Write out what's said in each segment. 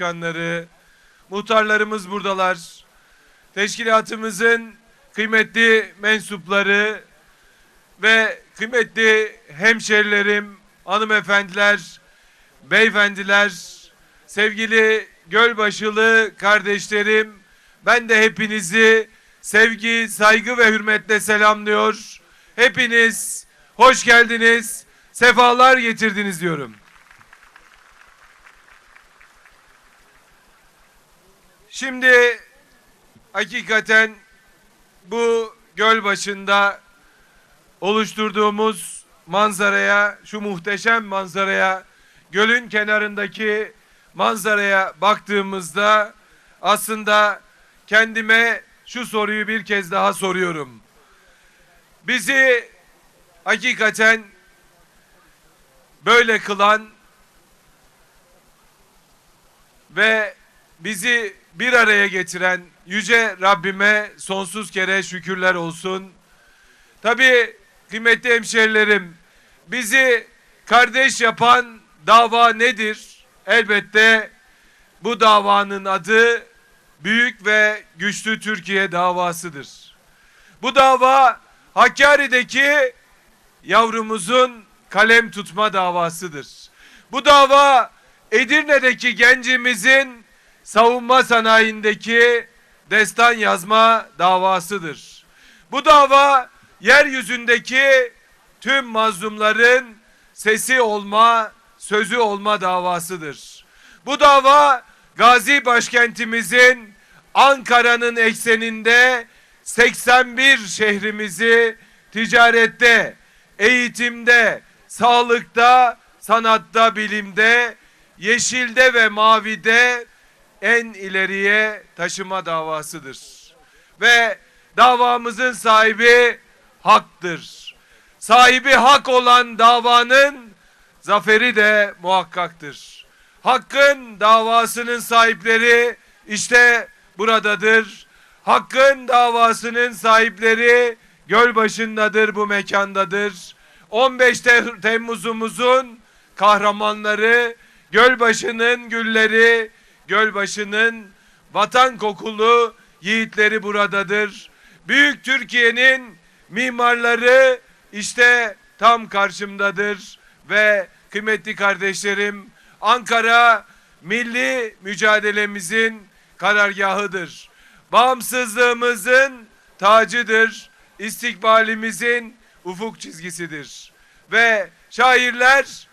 başkanları, muhtarlarımız buradalar. Teşkilatımızın kıymetli mensupları ve kıymetli hemşerilerim, hanımefendiler, beyefendiler, sevgili Gölbaşılı kardeşlerim, ben de hepinizi sevgi, saygı ve hürmetle selamlıyor. Hepiniz hoş geldiniz, sefalar getirdiniz diyorum. Şimdi hakikaten bu göl başında oluşturduğumuz manzaraya, şu muhteşem manzaraya, gölün kenarındaki manzaraya baktığımızda aslında kendime şu soruyu bir kez daha soruyorum. Bizi hakikaten böyle kılan ve bizi bir araya getiren yüce Rabbime sonsuz kere şükürler olsun. Tabii kıymetli hemşerilerim bizi kardeş yapan dava nedir? Elbette bu davanın adı Büyük ve Güçlü Türkiye davasıdır. Bu dava Hakkari'deki yavrumuzun kalem tutma davasıdır. Bu dava Edirne'deki gencimizin savunma sanayindeki destan yazma davasıdır. Bu dava yeryüzündeki tüm mazlumların sesi olma, sözü olma davasıdır. Bu dava Gazi başkentimizin Ankara'nın ekseninde 81 şehrimizi ticarette, eğitimde, sağlıkta, sanatta, bilimde, yeşilde ve mavide en ileriye taşıma davasıdır. Ve davamızın sahibi haktır. Sahibi hak olan davanın zaferi de muhakkaktır. Hakkın davasının sahipleri işte buradadır. Hakkın davasının sahipleri göl başındadır, bu mekandadır. 15 Te- Temmuz'umuzun kahramanları, Gölbaşı'nın gülleri, Gölbaşı'nın vatan kokulu yiğitleri buradadır. Büyük Türkiye'nin mimarları işte tam karşımdadır ve kıymetli kardeşlerim Ankara milli mücadelemizin karargahıdır. Bağımsızlığımızın tacıdır. İstikbalimizin ufuk çizgisidir. Ve şairler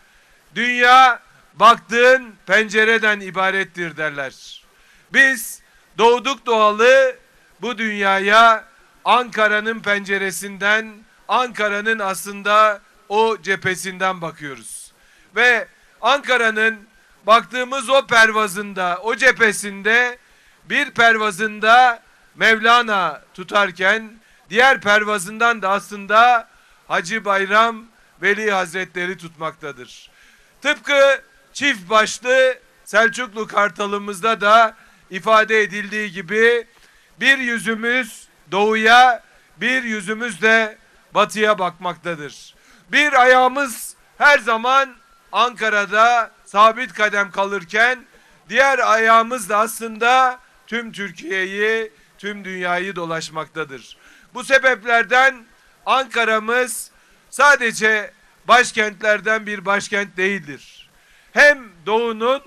dünya baktığın pencereden ibarettir derler. Biz doğduk doğalı bu dünyaya Ankara'nın penceresinden, Ankara'nın aslında o cephesinden bakıyoruz. Ve Ankara'nın baktığımız o pervazında, o cephesinde bir pervazında Mevlana tutarken diğer pervazından da aslında Hacı Bayram Veli Hazretleri tutmaktadır. Tıpkı çift başlı Selçuklu Kartalımızda da ifade edildiği gibi bir yüzümüz doğuya, bir yüzümüz de batıya bakmaktadır. Bir ayağımız her zaman Ankara'da sabit kadem kalırken diğer ayağımız da aslında tüm Türkiye'yi, tüm dünyayı dolaşmaktadır. Bu sebeplerden Ankara'mız sadece başkentlerden bir başkent değildir. Hem doğunun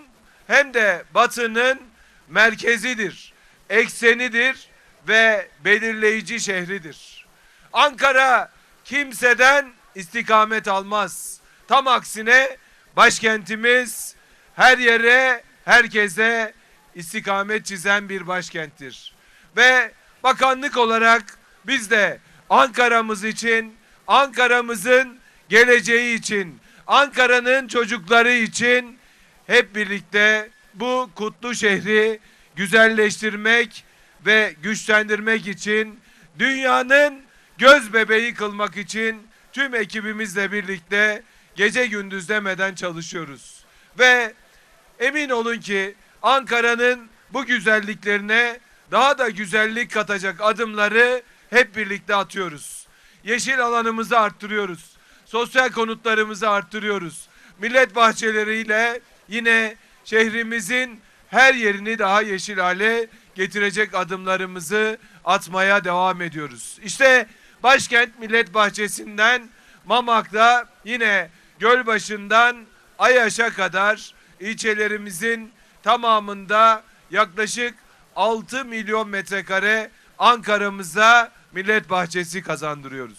hem de batının merkezidir, eksenidir ve belirleyici şehridir. Ankara kimseden istikamet almaz. Tam aksine başkentimiz her yere, herkese istikamet çizen bir başkenttir. Ve bakanlık olarak biz de Ankara'mız için, Ankara'mızın geleceği için, Ankara'nın çocukları için hep birlikte bu kutlu şehri güzelleştirmek ve güçlendirmek için dünyanın göz bebeği kılmak için tüm ekibimizle birlikte gece gündüz demeden çalışıyoruz. Ve emin olun ki Ankara'nın bu güzelliklerine daha da güzellik katacak adımları hep birlikte atıyoruz. Yeşil alanımızı arttırıyoruz. Sosyal konutlarımızı arttırıyoruz. Millet bahçeleriyle yine şehrimizin her yerini daha yeşil hale getirecek adımlarımızı atmaya devam ediyoruz. İşte başkent Millet Bahçesi'nden Mamak'ta yine Gölbaşı'ndan Ayaş'a kadar ilçelerimizin tamamında yaklaşık 6 milyon metrekare Ankara'mıza millet bahçesi kazandırıyoruz.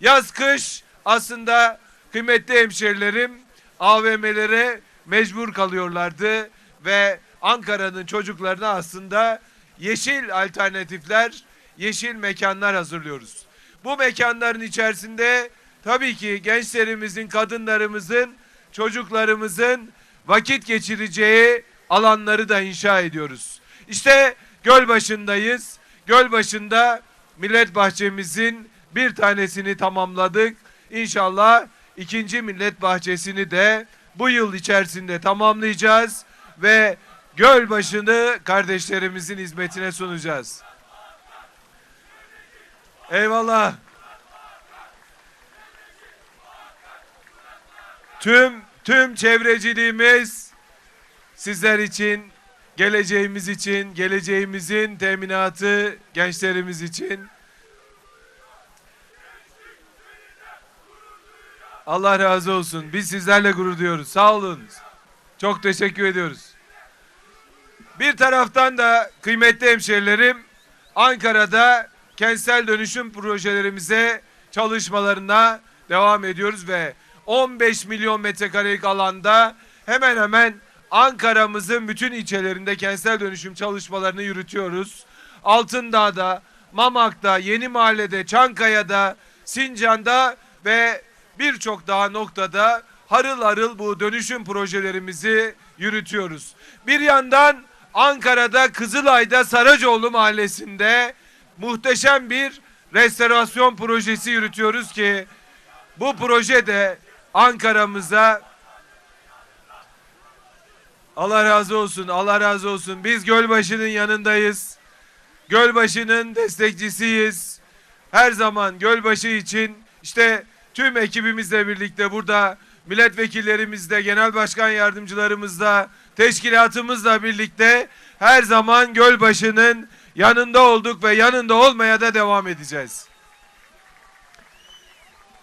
Yaz kış aslında kıymetli hemşerilerim AVM'lere mecbur kalıyorlardı ve Ankara'nın çocuklarına aslında yeşil alternatifler, yeşil mekanlar hazırlıyoruz. Bu mekanların içerisinde tabii ki gençlerimizin, kadınlarımızın, çocuklarımızın vakit geçireceği alanları da inşa ediyoruz. İşte Gölbaşı'ndayız. Gölbaşı'nda millet bahçemizin bir tanesini tamamladık. İnşallah ikinci millet bahçesini de bu yıl içerisinde tamamlayacağız ve Gölbaşı'nı kardeşlerimizin hizmetine sunacağız. Eyvallah. Tüm tüm çevreciliğimiz sizler için, geleceğimiz için, geleceğimizin teminatı gençlerimiz için. Allah razı olsun. Biz sizlerle gurur duyuyoruz. Sağ olun. Çok teşekkür ediyoruz. Bir taraftan da kıymetli hemşerilerim Ankara'da kentsel dönüşüm projelerimize çalışmalarına devam ediyoruz ve 15 milyon metrekarelik alanda hemen hemen Ankara'mızın bütün ilçelerinde kentsel dönüşüm çalışmalarını yürütüyoruz. Altındağ'da, Mamak'ta, Yeni Mahalle'de, Çankaya'da, Sincan'da ve birçok daha noktada harıl harıl bu dönüşüm projelerimizi yürütüyoruz. Bir yandan Ankara'da Kızılay'da Saracoğlu Mahallesi'nde muhteşem bir restorasyon projesi yürütüyoruz ki bu proje de Ankara'mıza Allah razı olsun, Allah razı olsun. Biz Gölbaşı'nın yanındayız. Gölbaşı'nın destekçisiyiz. Her zaman Gölbaşı için işte tüm ekibimizle birlikte burada milletvekillerimizle, genel başkan yardımcılarımızla, teşkilatımızla birlikte her zaman Gölbaşı'nın yanında olduk ve yanında olmaya da devam edeceğiz.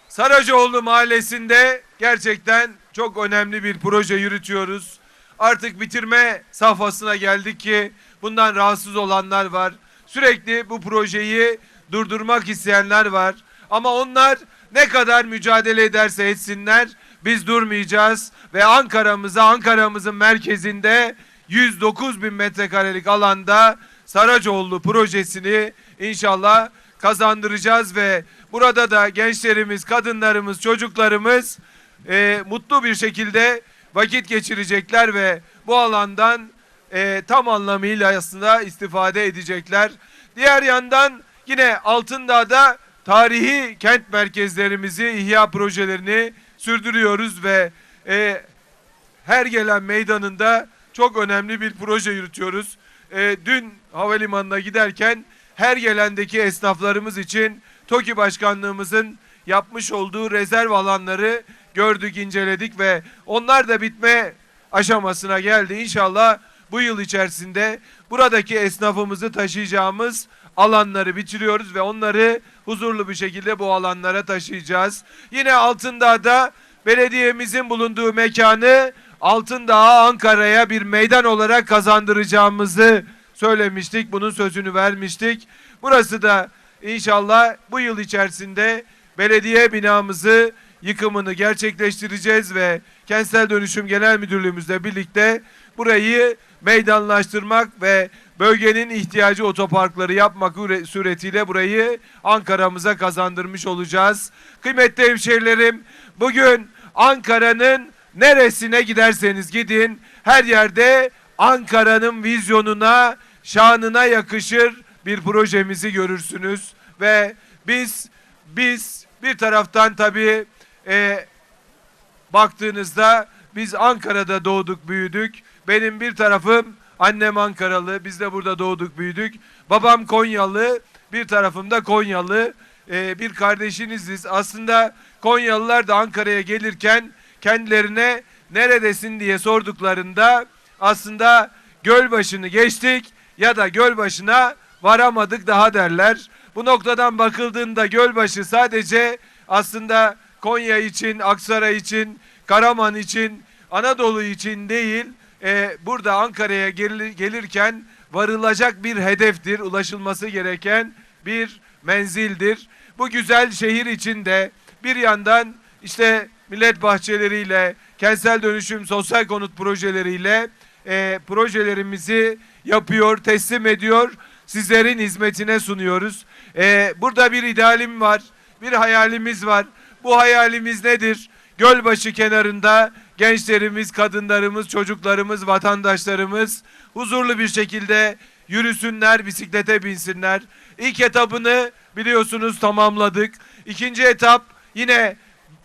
Saracoğlu Mahallesi'nde gerçekten çok önemli bir proje yürütüyoruz. Artık bitirme safhasına geldik ki bundan rahatsız olanlar var. Sürekli bu projeyi durdurmak isteyenler var. Ama onlar ne kadar mücadele ederse etsinler biz durmayacağız ve Ankara'mıza Ankara'mızın merkezinde 109 bin metrekarelik alanda Saracoğlu projesini inşallah kazandıracağız ve burada da gençlerimiz, kadınlarımız, çocuklarımız e, mutlu bir şekilde vakit geçirecekler ve bu alandan e, tam anlamıyla aslında istifade edecekler. Diğer yandan yine Altındağ'da tarihi kent merkezlerimizi ihya projelerini sürdürüyoruz ve e, her gelen meydanında çok önemli bir proje yürütüyoruz. E, dün havalimanına giderken her gelendeki esnaflarımız için TOKİ Başkanlığımızın yapmış olduğu rezerv alanları gördük, inceledik ve onlar da bitme aşamasına geldi. İnşallah bu yıl içerisinde buradaki esnafımızı taşıyacağımız alanları bitiriyoruz ve onları huzurlu bir şekilde bu alanlara taşıyacağız. Yine Altındağ'da belediyemizin bulunduğu mekanı Altındağ Ankara'ya bir meydan olarak kazandıracağımızı söylemiştik. Bunun sözünü vermiştik. Burası da inşallah bu yıl içerisinde belediye binamızı yıkımını gerçekleştireceğiz ve Kentsel Dönüşüm Genel Müdürlüğümüzle birlikte burayı meydanlaştırmak ve bölgenin ihtiyacı otoparkları yapmak suretiyle burayı Ankara'mıza kazandırmış olacağız. Kıymetli hemşehrilerim bugün Ankara'nın neresine giderseniz gidin her yerde Ankara'nın vizyonuna, şanına yakışır bir projemizi görürsünüz ve biz biz bir taraftan tabii e, baktığınızda biz Ankara'da doğduk büyüdük. Benim bir tarafım annem Ankaralı. Biz de burada doğduk büyüdük. Babam Konyalı. Bir tarafım da Konyalı. Ee, bir kardeşiniziz. Aslında Konyalılar da Ankara'ya gelirken kendilerine neredesin diye sorduklarında aslında Gölbaşı'nı geçtik ya da Gölbaşı'na varamadık daha derler. Bu noktadan bakıldığında Gölbaşı sadece aslında Konya için, Aksaray için, Karaman için, Anadolu için değil, e, burada Ankara'ya gelir- gelirken varılacak bir hedeftir, ulaşılması gereken bir menzildir. Bu güzel şehir içinde bir yandan işte millet bahçeleriyle, kentsel dönüşüm, sosyal konut projeleriyle e, projelerimizi yapıyor, teslim ediyor, sizlerin hizmetine sunuyoruz. E, burada bir idealim var, bir hayalimiz var. Bu hayalimiz nedir? Gölbaşı kenarında gençlerimiz, kadınlarımız, çocuklarımız, vatandaşlarımız huzurlu bir şekilde yürüsünler, bisiklete binsinler. İlk etabını biliyorsunuz tamamladık. İkinci etap yine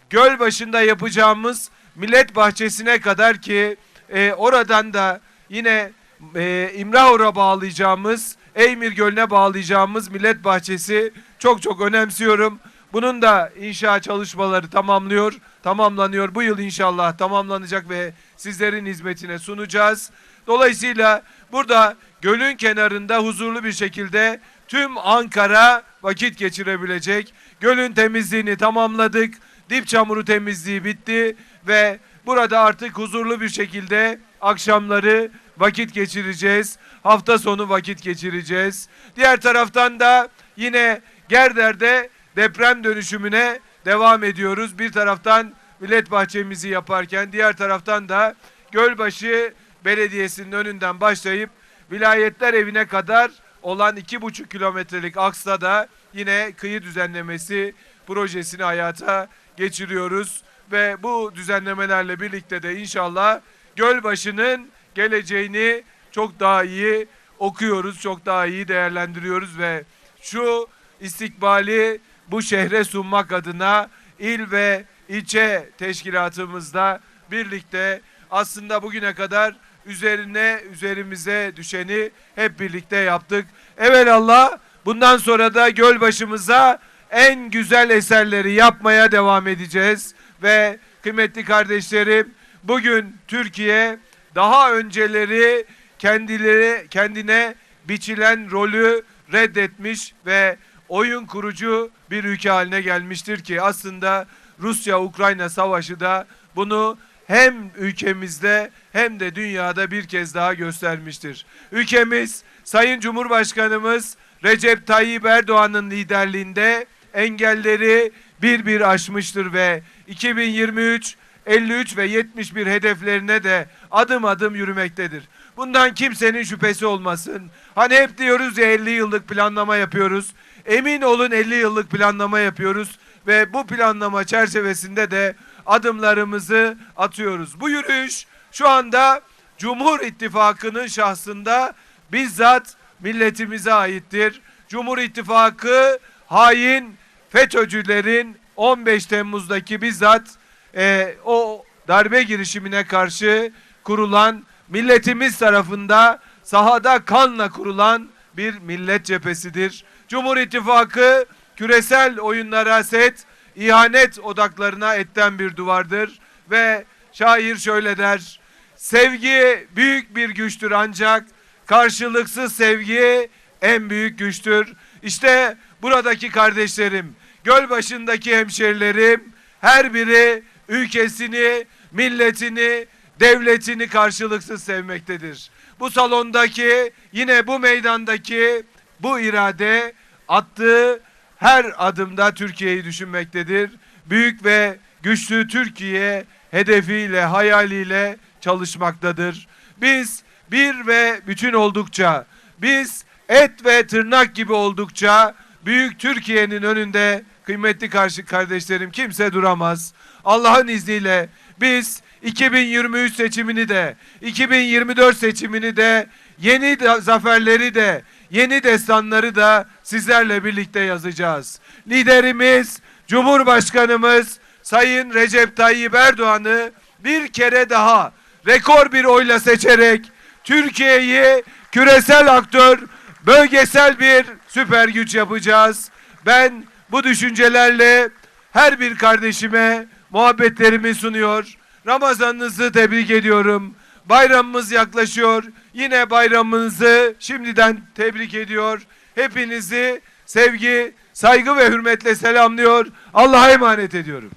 göl başında yapacağımız millet bahçesine kadar ki e, oradan da yine e, İmrahur'a bağlayacağımız Eymir Gölü'ne bağlayacağımız millet bahçesi çok çok önemsiyorum. Bunun da inşa çalışmaları tamamlıyor, tamamlanıyor. Bu yıl inşallah tamamlanacak ve sizlerin hizmetine sunacağız. Dolayısıyla burada gölün kenarında huzurlu bir şekilde tüm Ankara vakit geçirebilecek. Gölün temizliğini tamamladık. Dip çamuru temizliği bitti ve burada artık huzurlu bir şekilde akşamları vakit geçireceğiz. Hafta sonu vakit geçireceğiz. Diğer taraftan da yine Gerder'de deprem dönüşümüne devam ediyoruz. Bir taraftan millet bahçemizi yaparken diğer taraftan da Gölbaşı Belediyesi'nin önünden başlayıp vilayetler evine kadar olan iki buçuk kilometrelik aksta da yine kıyı düzenlemesi projesini hayata geçiriyoruz. Ve bu düzenlemelerle birlikte de inşallah Gölbaşı'nın geleceğini çok daha iyi okuyoruz, çok daha iyi değerlendiriyoruz ve şu istikbali bu şehre sunmak adına il ve ilçe teşkilatımızda birlikte aslında bugüne kadar üzerine üzerimize düşeni hep birlikte yaptık. Evelallah bundan sonra da göl başımıza en güzel eserleri yapmaya devam edeceğiz ve kıymetli kardeşlerim bugün Türkiye daha önceleri kendileri kendine biçilen rolü reddetmiş ve oyun kurucu bir ülke haline gelmiştir ki aslında Rusya-Ukrayna savaşı da bunu hem ülkemizde hem de dünyada bir kez daha göstermiştir. Ülkemiz Sayın Cumhurbaşkanımız Recep Tayyip Erdoğan'ın liderliğinde engelleri bir bir aşmıştır ve 2023 53 ve 71 hedeflerine de adım adım yürümektedir. Bundan kimsenin şüphesi olmasın. Hani hep diyoruz ya 50 yıllık planlama yapıyoruz. Emin olun 50 yıllık planlama yapıyoruz ve bu planlama çerçevesinde de adımlarımızı atıyoruz. Bu yürüyüş şu anda Cumhur İttifakı'nın şahsında bizzat milletimize aittir. Cumhur İttifakı hain FETÖ'cülerin 15 Temmuz'daki bizzat e, o darbe girişimine karşı kurulan milletimiz tarafında sahada kanla kurulan bir millet cephesidir. Cumhur İttifakı küresel oyunlara set, ihanet odaklarına etten bir duvardır ve şair şöyle der. Sevgi büyük bir güçtür ancak karşılıksız sevgi en büyük güçtür. İşte buradaki kardeşlerim, göl başındaki hemşerilerim her biri ülkesini, milletini, devletini karşılıksız sevmektedir. Bu salondaki, yine bu meydandaki bu irade attığı her adımda Türkiye'yi düşünmektedir. Büyük ve güçlü Türkiye hedefiyle, hayaliyle çalışmaktadır. Biz bir ve bütün oldukça, biz et ve tırnak gibi oldukça büyük Türkiye'nin önünde kıymetli karşı kardeşlerim kimse duramaz. Allah'ın izniyle biz 2023 seçimini de 2024 seçimini de yeni zaferleri de yeni destanları da sizlerle birlikte yazacağız. Liderimiz Cumhurbaşkanımız Sayın Recep Tayyip Erdoğan'ı bir kere daha rekor bir oyla seçerek Türkiye'yi küresel aktör, bölgesel bir süper güç yapacağız. Ben bu düşüncelerle her bir kardeşime muhabbetlerimi sunuyor. Ramazanınızı tebrik ediyorum. Bayramımız yaklaşıyor. Yine bayramınızı şimdiden tebrik ediyor. Hepinizi sevgi, saygı ve hürmetle selamlıyor. Allah'a emanet ediyorum.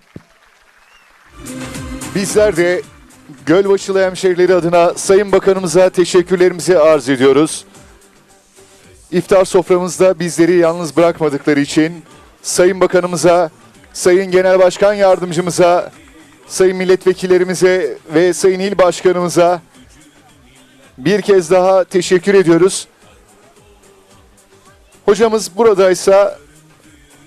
Bizler de Gölbaşılı hemşehrileri adına Sayın Bakanımıza teşekkürlerimizi arz ediyoruz. İftar soframızda bizleri yalnız bırakmadıkları için Sayın Bakanımıza, Sayın Genel Başkan Yardımcımıza, Sayın Milletvekillerimize ve Sayın İl Başkanımıza bir kez daha teşekkür ediyoruz. Hocamız buradaysa